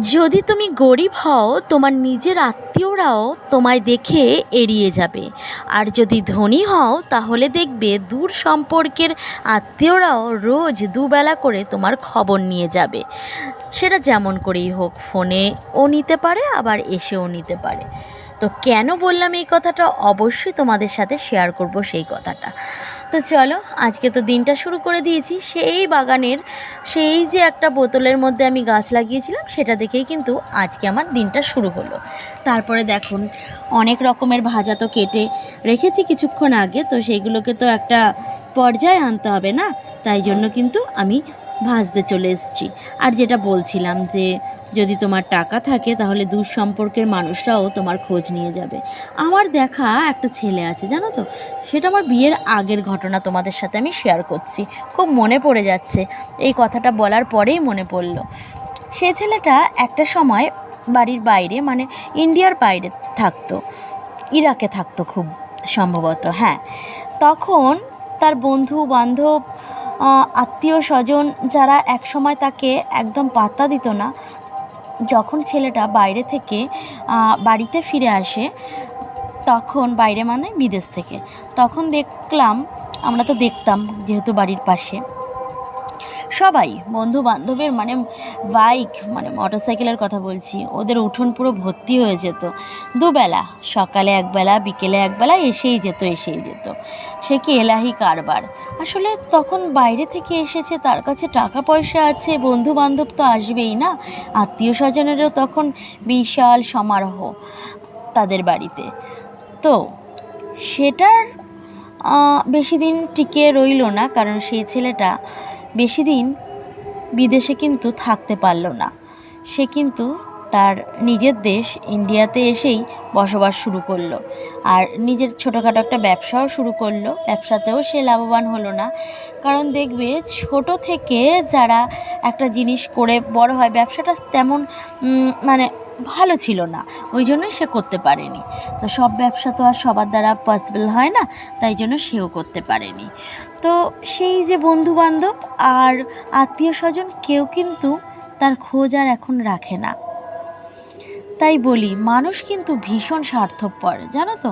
যদি তুমি গরিব হও, তোমার নিজের আত্মীয়রাও তোমায় দেখে এড়িয়ে যাবে। আর যদি ধনী হও, তাহলে দেখবে দূর সম্পর্কের আত্মীয়রাও রোজ দুবেলা করে তোমার খবর নিয়ে যাবে। সেটা যেমন করেই হোক, ফোনেও নিতে পারে, আবার এসেও নিতে পারে। তো কেন বললাম এই কথাটা? অবশ্যই তোমাদের সাথে শেয়ার করব সেই কথাটা। তো চলো, আজকে তো দিনটা শুরু করে দিয়েছি। সেই বাগানের সেই যে একটা বোতলের মধ্যে আমি গাছ লাগিয়েছিলাম, সেটা দেখেই কিন্তু আজকে আমার দিনটা শুরু হলো। তারপরে দেখুন, অনেক রকমের ভাজা তো কেটে রেখেছি কিছুক্ষণ আগে, তো সেইগুলোকে তো একটা পর্যায়ে আনতে হবে না? তাই জন্য কিন্তু আমি ভাজতে চলে এসেছি। আর যেটা বলছিলাম যে, যদি তোমার টাকা থাকে, তাহলে দূর সম্পর্কের মানুষরাও তোমার খোঁজ নিয়ে যাবে। আমার দেখা একটা ছেলে আছে, জানো তো? সেটা আমার বিয়ের আগের ঘটনা তোমাদের সাথে আমি শেয়ার করছি। খুব মনে পড়ে যাচ্ছে। এই কথাটা বলার পরেই মনে পড়ল। সে ছেলেটা একটা সময় বাড়ির বাইরে মানে ইন্ডিয়ার বাইরে থাকতো। ইরাকে থাকতো খুব সম্ভবত হ্যাঁ। তখন তার বন্ধু বান্ধব আত্মীয় স্বজন যারা একসময় তাকে একদম পাত্তা দিত না, যখন ছেলেটা বাইরে থেকে বাড়িতে ফিরে আসে, তখন, বাইরে মানে বিদেশ থেকে, তখন দেখলাম, আমরা তো দেখতাম যেহেতু বাড়ির পাশে। সবাই বন্ধু বান্ধবের মানে বাইক মানে মোটরসাইকেলের কথা বলছি, ওদের উঠোন পুরো ভর্তি হয়ে যেত। দুবেলা, সকালে একবেলা, বিকেলে একবেলা এসেই যেত এসেই যেত। সে কি এলাহি কারবার। আসলে তখন বাইরে থেকে এসেছে, তার কাছে টাকা পয়সা আছে বন্ধু বান্ধব তো আসবেই না। আত্মীয় স্বজনেরও তখন বিশাল সমারোহ তাদের বাড়িতে। তো সেটার বেশি দিন টিকে রইল না, কারণ সেই ছেলেটা বেশি দিন বিদেশে কিন্তু থাকতে পারল না। সে কিন্তু তার নিজের দেশ ইন্ডিয়াতে এসেই বসবাস শুরু করল আর নিজের ছোটোখাটো একটা ব্যবসাও শুরু করল। ব্যবসাতেও সে লাভবান হলো না। কারণ দেখবে ছোট থেকে যারা একটা জিনিস করে বড় হয়, ব্যবসাটা তেমন মানে ভালো ছিল না, ওই জন্যই সে করতে পারেনি। তো সব ব্যবসা তো আর সবার দ্বারা পসিবল হয় না, তাই জন্য সেও করতে পারেনি। তো সেই যে বন্ধু বান্ধব আর আত্মীয় স্বজন কেউ কিন্তু তার খোঁজ আর এখন রাখে না। তাই বলি, মানুষ কিন্তু ভীষণ স্বার্থপর, জানো তো?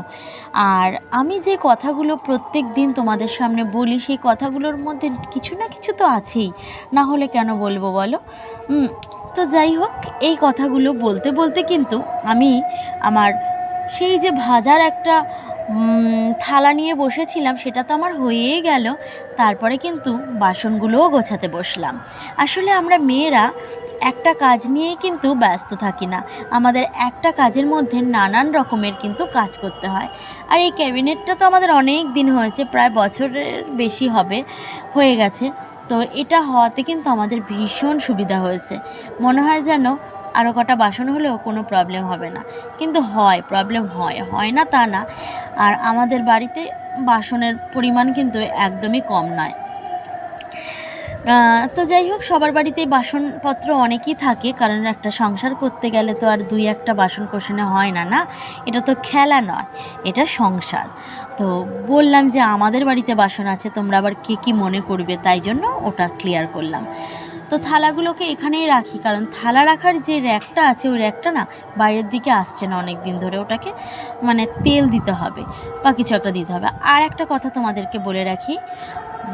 আর আমি যে কথাগুলো প্রত্যেক দিন তোমাদের সামনে বলি, সেই কথাগুলোর মধ্যে কিছু না কিছু তো আছেই। না হলে কেন বলব বলো? তো যাই হোক, এই কথাগুলো বলতে বলতে কিন্তু আমি আমার সেই যে ভাজার একটা থালা নিয়ে বসেছিলাম সেটা তো আমার হয়েই গেল। তারপরে কিন্তু বাসনগুলোও গোছাতে বসলাম। আসলে আমরা মেয়েরা একটা কাজ নিয়েই কিন্তু ব্যস্ত থাকি না। আমাদের একটা কাজের মধ্যে নানান রকমের কিন্তু কাজ করতে হয়। আর এই ক্যাবিনেটটা তো আমাদের অনেক দিন হয়েছে, প্রায় বছরের বেশি হবে, হয়ে গেছে। তো এটা হওয়াতে কিন্তু আমাদের ভীষণ সুবিধা হয়েছে। মনে হয় যেন আরও কটা বাসন হলেও কোনো প্রবলেম হবে না। কিন্তু হয় প্রবলেম হয়। হয় না তা না। আর আমাদের বাড়িতে বাসনের পরিমাণ কিন্তু একদমই কম নয়। তো যাই হোক, সবার বাড়িতেই বাসনপত্র অনেকই থাকে, কারণ একটা সংসার করতে গেলে তো আর দুই একটা বাসন কোষণে হয় না না? এটা তো খেলা নয়, এটা সংসার। তো বললাম যে আমাদের বাড়িতে বাসন আছে, তোমরা আবার কে কী মনে করবে? তাই জন্য ওটা ক্লিয়ার করলাম। তো থালাগুলোকে এখানেই রাখি, কারণ থালা রাখার যে র্যাকটা আছে, ওই র্যাকটা না বাইরের দিকে আসছে না অনেক দিন ধরে, ওটাকে মানে তেল দিতে হবে বা কিছু একটা দিতে হবে। আর একটা কথা তোমাদেরকে বলে রাখি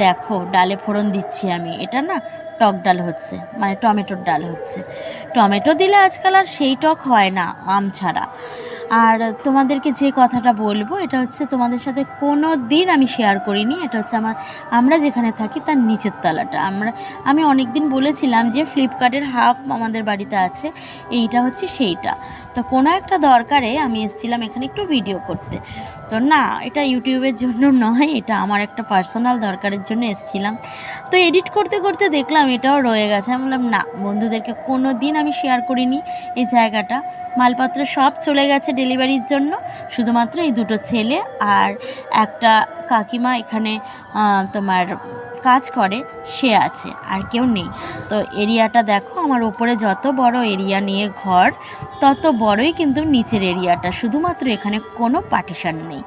দেখো, ডালে ফোড়ন দিচ্ছি আমি। এটা না টক ডাল হচ্ছে মানে টমেটোর ডাল হচ্ছে। টমেটো দিলে আজকাল আর সেই টক হয় না, আম ছাড়া। আর তোমাদেরকে যে কথাটা বলব, এটা হচ্ছে তোমাদের সাথে কোনো দিন আমি শেয়ার করিনি। এটা হচ্ছে আমার আমরা যেখানে থাকি তার নিচের তলাটা। আমরা, আমি অনেক দিন বলেছিলাম যে ফ্লিপকার্টের হাফ আমাদের বাড়িতে আছে, এইটা হচ্ছে সেইটা। তো কোনো একটা দরকারে আমি এসেছিলাম এখানে একটু ভিডিও করতে। তো না, এটা ইউটিউবের জন্য নয়, এটা আমার একটা পার্সোনাল দরকারের জন্য এসেছিলাম। তো এডিট করতে করতে দেখলাম এটাও রয়ে গেছে। আমি বললাম, না, বন্ধুদেরকে কোনো দিন আমি শেয়ার করিনি এই জায়গাটা। মালপত্র সব চলে গেছে ডেলিভারির জন্য। শুধুমাত্র এই দুটো ছেলে আর একটা কাকিমা এখানে তোমার কাজ করে, সে আছে, আর কেউ নেই। তো এরিয়াটা দেখো, আমার ওপরে যত বড় এরিয়া নিয়ে ঘর, তত বড়ই কিন্তু নিচের এরিয়াটা। শুধুমাত্র এখানে কোনো পার্টিশন নেই।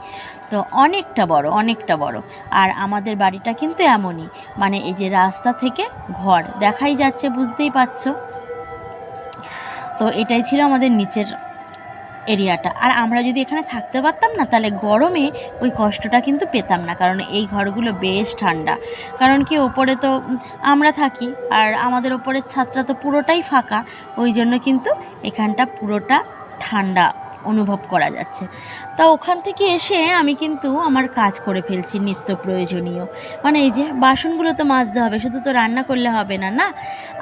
তো অনেকটা বড় অনেকটা বড়। আর আমাদের বাড়িটা কিন্তু এমনই। মানে এই যে রাস্তা থেকে ঘর, দেখাই যাচ্ছে, বুঝতেই পারছ? তো এটাই ছিল আমাদের নিচের এরিয়াটা। আর আমরা যদি এখানে থাকতে পারতাম না, তাহলে গরমে ওই কষ্টটা কিন্তু পেতাম না, কারণ এই ঘরগুলো বেশ ঠান্ডা। কারণ কি, ওপরে তো আমরা থাকি, আর আমাদের ওপরের ছাদটা তো পুরোটাই ফাঁকা, ওই জন্য কিন্তু এখানটা পুরোটা ঠান্ডা। অনুভব করা যাচ্ছে। তা ওখান থেকে এসে আমি কিন্তু আমার কাজ করে ফেলছি নিত্য প্রয়োজনীয়। মানে এই যে বাসনগুলো তো মাজতে হবে, শুধু তো রান্না করলে হবে না না?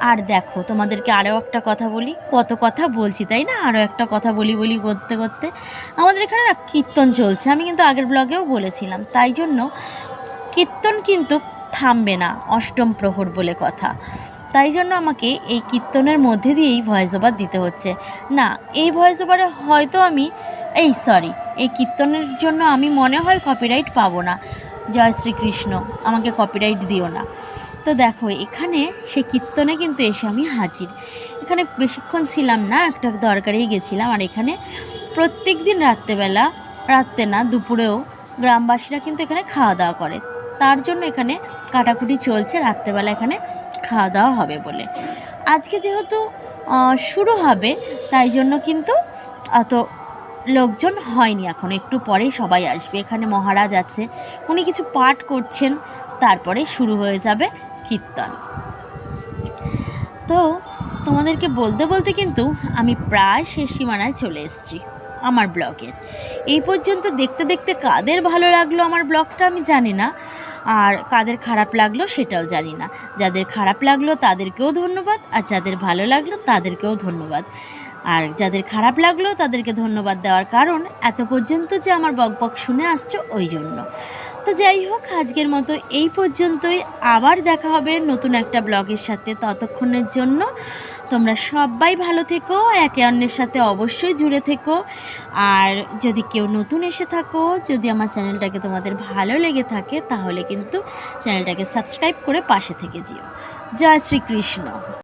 আর দেখো, তোমাদেরকে আরও একটা কথা বলি, কত কথা বলছি, তাই না? আরও একটা কথা বলি বলি করতে করতে। আমাদের এখানে না কীর্তন চলছে, আমি কিন্তু আগের ব্লগেও বলেছিলাম। তাই জন্য কীর্তন কিন্তু থামবে না, অষ্টম প্রহর বলে কথা। তাই জন্য আমাকে এই কীর্তনের মধ্যে দিয়েই ভয়েস ওভার দিতে হচ্ছে। না, এই ভয়েস ওভারে হয়তো আমি, এই সরি এই কীর্তনের জন্য আমি মনে হয় কপিরাইট পাবো না। জয় শ্রীকৃষ্ণ, আমাকে কপিরাইট দিও না। তো দেখো, এখানে সে কীর্তনে কিন্তু এসে আমি হাজির। এখানে বেশিক্ষণ ছিলাম না, একটা দরকারেই গেছিলাম। আর এখানে প্রত্যেক দিন রাত্রেবেলা, রাত্রে না, দুপুরেও গ্রামবাসীরা কিন্তু এখানে খাওয়া দাওয়া করে। তার জন্য এখানে কাটাকুটি চলছে। রাত্রেবেলা এখানে খাওয়া দাওয়া হবে বলে। আজকে যেহেতু শুরু হবে, তাই জন্য কিন্তু, অত লোকজন হয়নি এখন। একটু পরেই সবাই আসবে। এখানে মহারাজ আছে, উনি কিছু পাঠ করছেন, তারপরে শুরু হয়ে যাবে কীর্তন। তো, তোমাদেরকে বলতে বলতে কিন্তু আমি প্রায় শেষ সীমানায় চলে এসেছি আমার ব্লগের এই পর্যন্ত দেখতে দেখতে কাদের ভালো লাগল আমার ব্লগটা আমি জানি না। আর কাদের খারাপ লাগল সেটাও জানি না। যাদের খারাপ লাগল তাদেরকেও ধন্যবাদ, আর যাদের ভালো লাগল তাদেরকেও ধন্যবাদ। আর যাদের খারাপ লাগল তাদেরকে ধন্যবাদ দেওয়ার কারণ এত পর্যন্ত যে আমার বক বক শুনে আসছো ওই জন্য। তো যাই হোক, আজকের মতো এই পর্যন্তই। আবার দেখা হবে নতুন একটা ব্লগের সাথে ততক্ষণের জন্য। তোমরা সবাই ভালো থেকো, একে অন্যের সাথে অবশ্যই জুড়ে থেকো। আর যদি কেউ নতুন এসে থাকো, যদি আমার চ্যানেলটাকে তোমাদের ভালো লেগে থাকে, তাহলে কিন্তু চ্যানেলটাকে সাবস্ক্রাইব করে পাশে থেকে যেও। জয় শ্রীকৃষ্ণ।